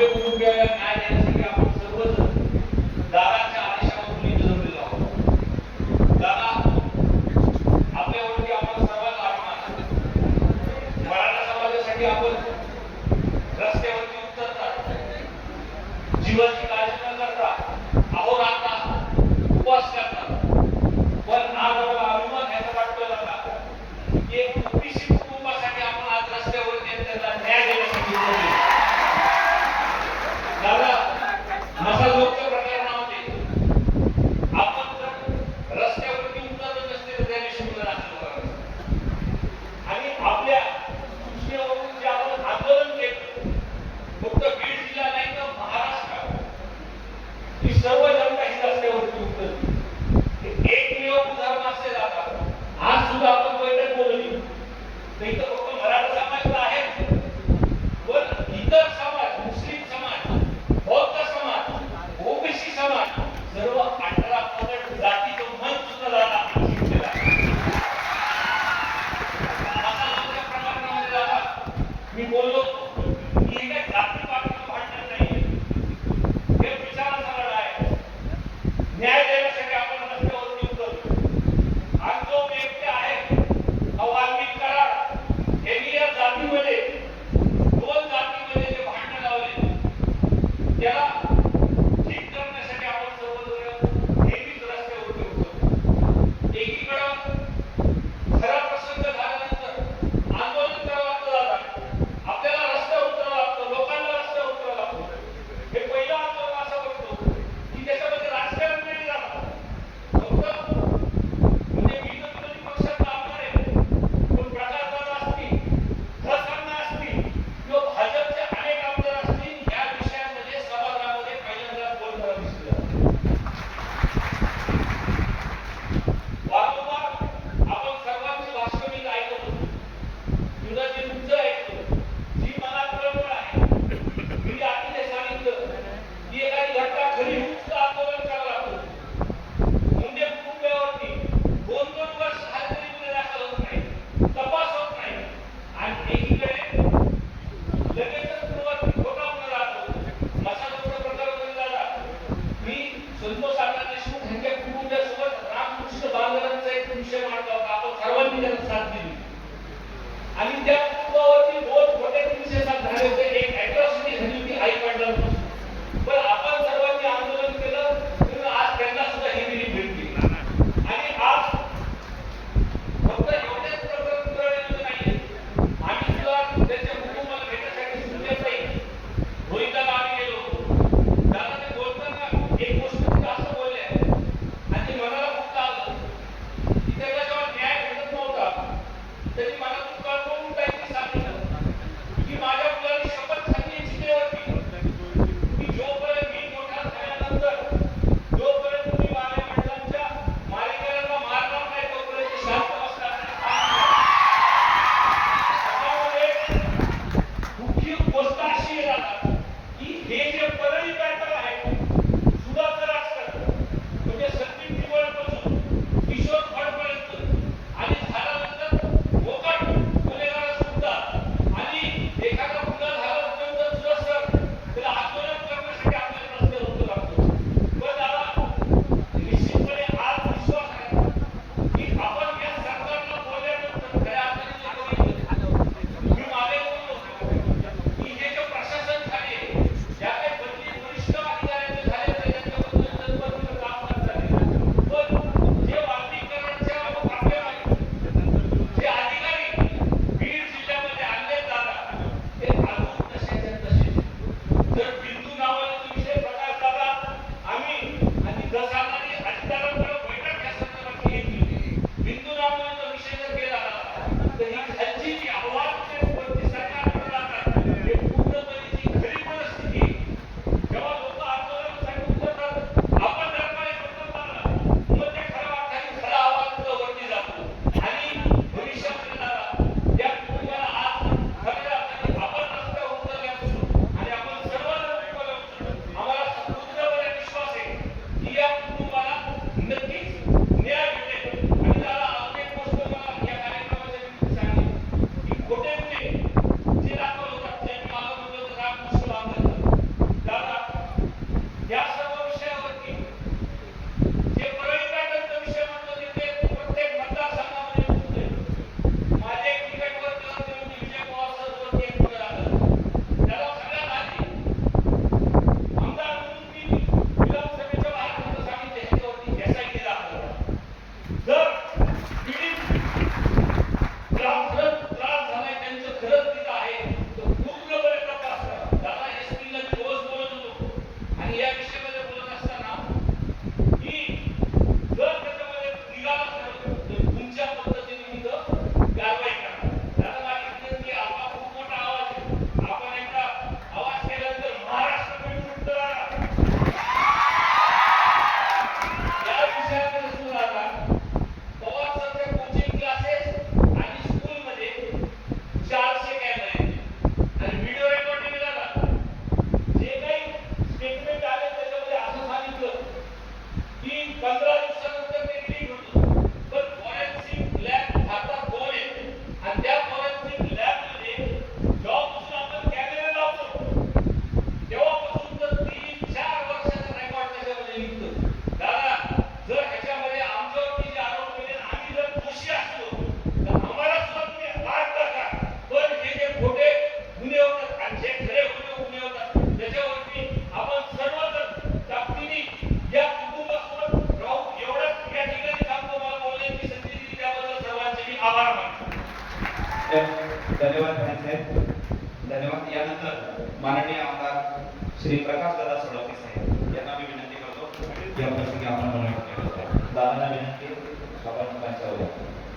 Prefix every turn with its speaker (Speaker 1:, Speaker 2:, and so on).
Speaker 1: म्हणजे कुठे कुटुंबीय आपण सर्वच दादाच्या आदेशावर निवडलेलो आहोत. आपल्यावरती आपण सर्वांना मराठा समाजासाठी आपण रस्त्यावरती उतरतात. जीवाची काळजी न करता अहोरात्र उपवास पण आज आम्हाला अभिमान ह्याचा वाटतो त्याला तुमच्यासोबत रामकृष्ण बालगरांचा एक विषय मांडला होता. आपण सर्वांनी त्याला साथ दिली. आणि त्या
Speaker 2: धन्यवाद भाई साहेब. धन्यवाद. यानंतर माननीय आमदार श्री प्रकाश दादा सोळंके साहेब. यांना मी विनंती करतो या प्रसंगी आपण दादांना विनंती